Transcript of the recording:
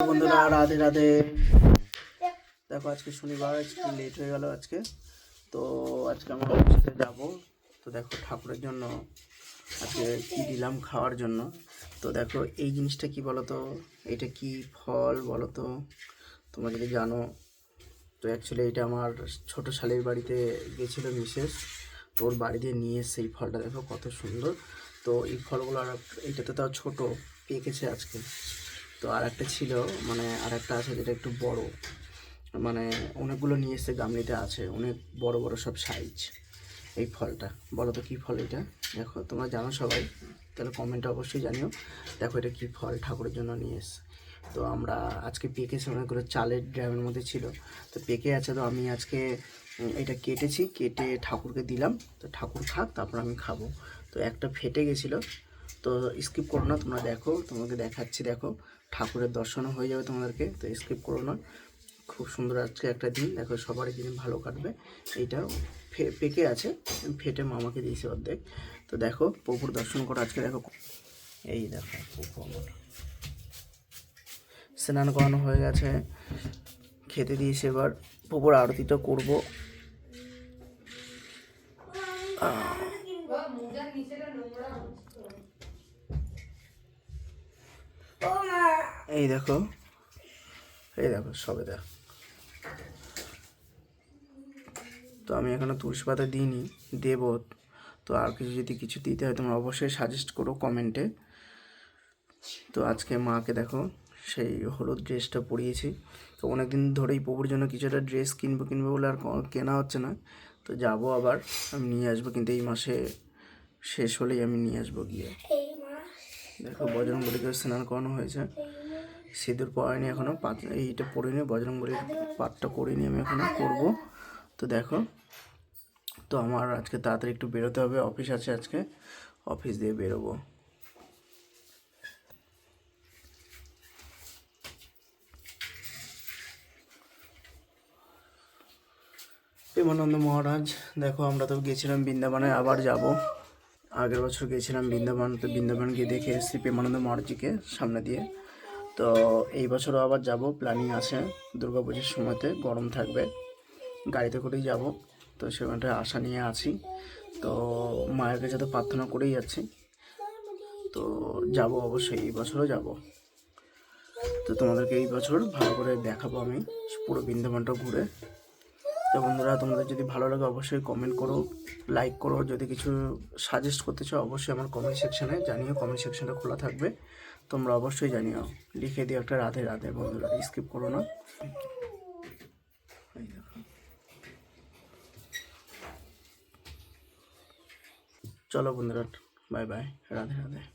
বন্ধুরা, রাধে রাধে। দেখো, আজকে শনিবার, আজকে লেট হয়ে গেল আজকে। তো আজকে আমরা অফিসে যাব। তো দেখো, ঠাকুরের জন্য আজকে কি দিলাম খাওয়ার জন্য। তো দেখো, এই জিনিসটা কি বলো তো এটা কি ফল বলো তো তোমরা যদি জানো, তো অ্যাকচুয়ালি এটা আমার ছোট শালের বাড়িতে গেছিল মিসেস। তো ওর বাড়ি নিয়ে এসছে এই ফলটা দেখো, কত সুন্দর। তো এই ফলগুলো আর এইটাতে তাও ছোটো, পেকেছে আজকে। তো আর একটা ছিল মানে আর একটা আছে যেটা একটু বড়। মানে অনেকগুলো নিয়ে এসছে গামলিতে আছে, অনেক বড় বড় সব সাইজ এই ফলটা, বলো তো কী ফল এটা? দেখো, তোমরা জানো সবাই, তাহলে কমেন্টে অবশ্যই জানিও। দেখো এটা কী ফল ঠাকুরের জন্য নিয়ে এসছে। তো আমরা আজকে পেকেছে অনেকগুলো চালের ড্রামের মধ্যে ছিল। তো পেকে আছে তো আমি আজকে এটা কেটেছি, কেটে ঠাকুরকে দিলাম। তো ঠাকুর খাক, তারপর আমি খাব। তো একটা ফেটে গেছিল তো স্কিপ করো না, তোমরা দেখো, তোমাকে দেখাচ্ছি, দেখো। ঠাকুরের দর্শনও হয়ে যাবে তোমাদেরকে, তো স্কিপ করো না। খুব সুন্দর আজকে একটা দিন, দেখো সবারই দিন ভালো কাটবে। এইটা পেকে আছে, ফেটে মামাকে দিয়েছে অর্ধেক। তো দেখো, প্রভুর দর্শন করো আজকে, দেখো। এই দেখো, প্রভু আমার। স্নান করানো হয়ে গেছে, খেতে দিয়েছে এবার। প্রভুর আরতিটা করব। এই দেখো। এই দেখো, সবে দেখ তো আমি এখনও তুলসী পাতা দিইনি, দেব। তো আর কিছু যদি কিছু দিতে হয়, তোমরা অবশ্যই সাজেস্ট করো কমেন্টে তো আজকে মাকে দেখো, সেই হলুদ ড্রেসটা পরিয়েছি। তো অনেক দিন ধরেই প্রভুর জন্য কিছুটা ড্রেস কিনবো কিনবো বলে আর কেনা হচ্ছে না। তো যাব আবার, আমি নিয়ে আসব, কিন্তু এই মাসে শেষ হলেই আমি নিয়ে আসব গিয়ে। দেখো, বজরংবলীকে স্নান করানো হয়েছে। সিঁদুর পরায়নি এখনও পাত এইটা পরিনি বজরংবলীর পাটটা করিনি আমি এখনও করব। তো দেখো, তো আমার আজকে তাড়াতাড়ি একটু বেরোতে হবে, অফিস আছে আজকে, অফিস দিয়ে বেরোবো। প্রেমানন্দ মহারাজ, দেখো আমরা তো গেছিলাম বৃন্দাবনে, আবার যাব। আগের বছর গিয়েছিলাম বৃন্দাবন, তো বৃন্দাবন গিয়ে দেখে এসেছি প্রেমানন্দ মহারাজজিকে সামনে দিয়ে। তো এই বছরও আবার যাব প্ল্যানিং আছে পুজোর সময়তে, গরম থাকবে, গাড়িতে করেই যাব। তো সেখানটায় আশা নিয়ে আছি। তো মায়ের কাছে তো প্রার্থনা করেই যাচ্ছি। তো যাব অবশ্যই, এই বছরও যাব। তো তোমাদেরকে এই বছর ভালো করে দেখাবো আমি, পুরো বৃন্দাবনটা ঘুরে। তো বন্ধুরা, তোমাদের যদি ভালো লাগে অবশ্যই কমেন্ট করো লাইক করো। যদি কিছু সাজেস্ট করতে চাও, অবশ্যই আমার কমেন্ট সেকশানে জানিও। কমেন্ট সেকশনটা খোলা থাকবে। তোমরা অবশ্যই জানিও। লিখে দিও একটা রাধে রাধে, বন্ধুরা। স্কিপ করো না। চলো বন্ধুরা বাই বাই রাধে রাধে।